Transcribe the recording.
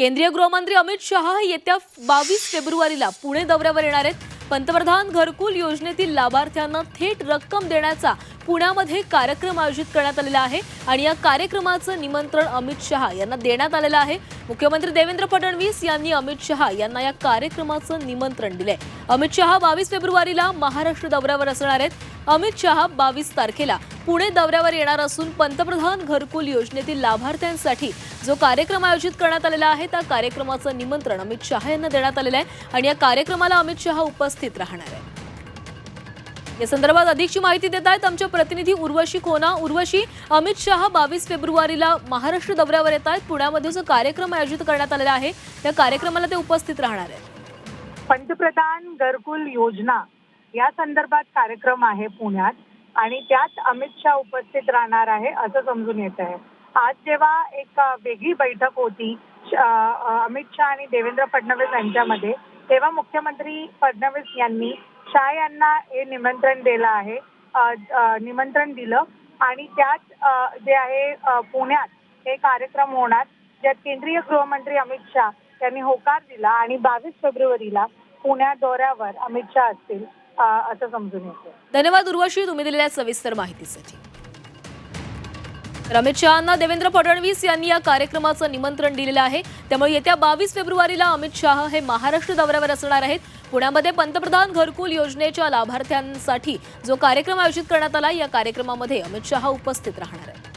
केंद्रीय गृहमंत्री अमित शहा येत्या बावीस फेब्रुवारीला पुणे दौऱ्यावर येणार आहेत. पंतप्रधान घरकुल योजनेतील लाभार्थ्यांना थेट रक्कम देण्याचा पुण्यामध्ये कार्यक्रम आयोजित करण्यात आलेला आहे आणि या कार्यक्रमाचं निमंत्रण अमित शहा यांना देण्यात आलेलं आहे. मुख्यमंत्री देवेंद्र फडणवीस यांनी अमित शहा यांना या कार्यक्रमाचं निमंत्रण दिलंय. अमित शहा बावीस फेब्रुवारीला महाराष्ट्र दौऱ्यावर असणार आहेत. अमित शहा बावीस तारखेला पुणे दौऱ्यावर येणार असून पंतप्रधान घरकुल योजनेतील लाभार्थ्यांसाठी जो कार्यक्रम आयोजित करण्यात आलेला आहे त्या कार्यक्रमाचं निमंत्रण अमित शहा यांना देण्यात आलेलं आहे आणि या कार्यक्रमाला अमित शहा उपस्थित राहणार आहे या संदर्भात अधिकची माहिती देत आहेत आमच्या प्रतिनिधी उर्वशी खोना. उर्वशी अमित शहा बावीस फेब्रुवारीला महाराष्ट्र दौऱ्यावर येत आहेत. पुण्यामध्ये जो कार्यक्रम आयोजित करण्यात आलेला आहे त्या कार्यक्रमाला ते उपस्थित राहणार आहेत. पंतप्रधान घरकुल योजना या संदर्भात कार्यक्रम आहे पुण्यात आणि त्यात अमित शहा उपस्थित राहणार आहे असं समजून येत आहे. आज जेव्हा एक वेगळी बैठक होती अमित शहा आणि देवेंद्र फडणवीस यांच्यामध्ये तेव्हा मुख्यमंत्री फडणवीस यांनी शाह यांना हे निमंत्रण दिलं आहे निमंत्रण दिलं आणि त्यात जे आहे पुण्यात हे कार्यक्रम होणार ज्यात केंद्रीय गृहमंत्री अमित शहा यांनी होकार दिला आणि बावीस फेब्रुवारीला पुण्यात दौऱ्यावर अमित शहा असतील. असं समजून येतं. धन्यवाद उर्वशी तुम्ही दिलेल्या सविस्तर माहितीसाठी. अमित शहांना देवेंद्र फडणवीस यांनी या कार्यक्रमाचं निमंत्रण दिलेलं आहे. त्यामुळे येत्या बावीस फेब्रुवारीला अमित शहा हे महाराष्ट्र दौऱ्यावर असणार आहेत. पुण्यामध्ये पंतप्रधान घरकुल योजनेच्या लाभार्थ्यांसाठी जो कार्यक्रम आयोजित करण्यात आला या कार्यक्रमामध्ये अमित शहा उपस्थित राहणार आहेत.